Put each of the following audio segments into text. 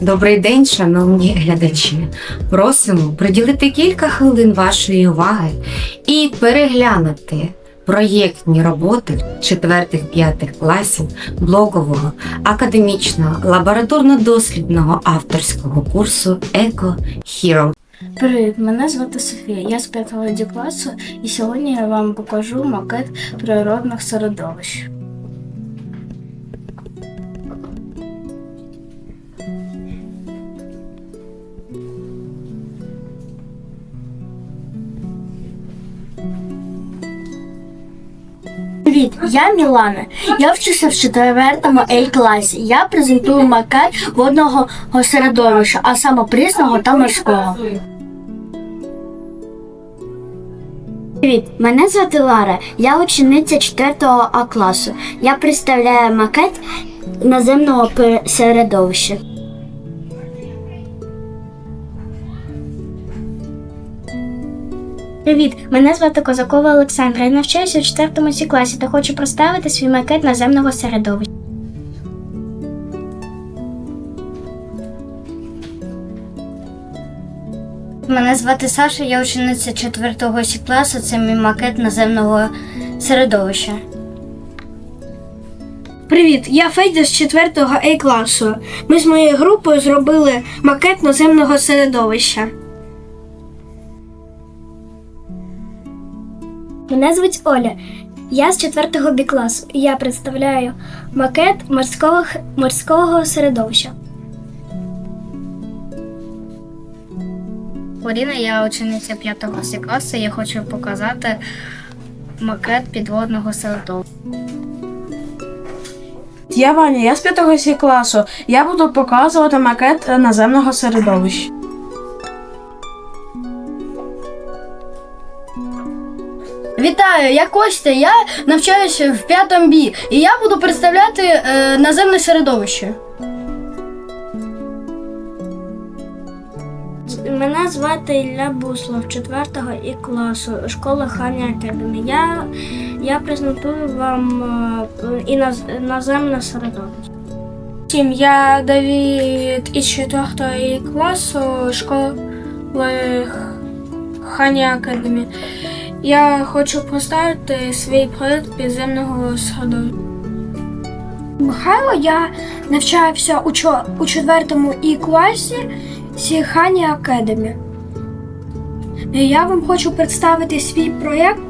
Добрий день, шановні глядачі. Просимо приділити кілька хвилин вашої уваги і переглянути проєктні роботи 4-5 класів блокового академічного лабораторно-дослідного авторського курсу Еко Hero. Привіт, мене звати Софія. Я з 5 D класу, і сьогодні я вам покажу макет природних середовищ. Привіт, я Мілана. Я вчуся в 4 L класі. Я презентую макет водного середовища, а саме прісного та морського. Привіт, мене звати Лара. Я учениця 4 А класу. Я представляю макет наземного середовища. Привіт, мене звати Козакова Олександра. Я навчаюся у 4 Сі класі та хочу представити свій макет наземного середовища. Мене звати Саша, я учениця 4 Сі класу. Це мій макет наземного середовища. Привіт, я Федя з 4 А класу. Ми з моєю групою зробили макет наземного середовища. Мене звуть Оля. Я з 4 Б класу. і Я представляю макет морського, морського середовища. Поліна, я учениця 5 Сі класу. Я хочу показати макет підводного середовища. Я Ваня, я з 5 Сі класу. Я буду показувати макет наземного середовища. Вітаю, я Костя. Я навчаюся в 5 Бі, і я буду представляти е, наземне середовище. Мене звати Ілля Буслов, 4 І класу, школа Хані Академі. Я, я презентую вам е, і наз- наземне середовище. Всім, я Давід із 4 класу школи Хані Академі. Я хочу представити свій проєкт підземного середовища. Михайло, я навчаюся у, чо- у 4 І класі Сіхані Академі. Я вам хочу представити свій проєкт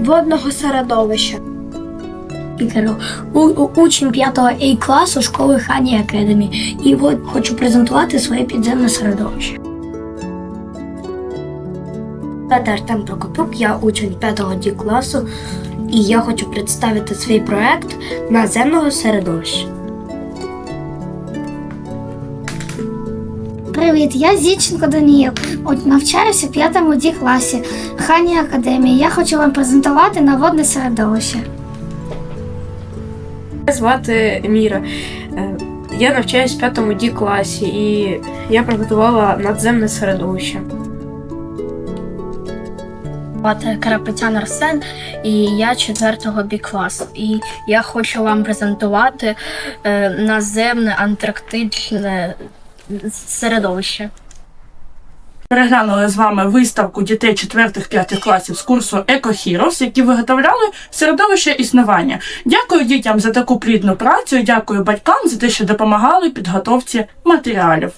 водного середовища. У, у, учень 5 А класу школи Хані Академі. І от хочу презентувати своє підземне середовище. Звати Артем Прокопюк, я учень 5 Д класу, і я хочу представити свій проект наземного середовища. Привіт, я Зіченко Даніїл. Навчаюся в 5 Д класі Хані Академії. Я хочу вам презентувати наводне середовище. Мене звати Міра. Е, Я навчаюсь в 5 Д класі і я приготувала надземне середовище. Звати Карапетян Арсен, і я 4 Бі класу. І я хочу вам презентувати е, наземне антарктичне середовище. Переглянули з вами виставку дітей 4-5 класів з курсу Heroes, які виготовляли середовище існування. Дякую дітям за таку плідну працю. Дякую батькам за те, що допомагали підготовці матеріалів.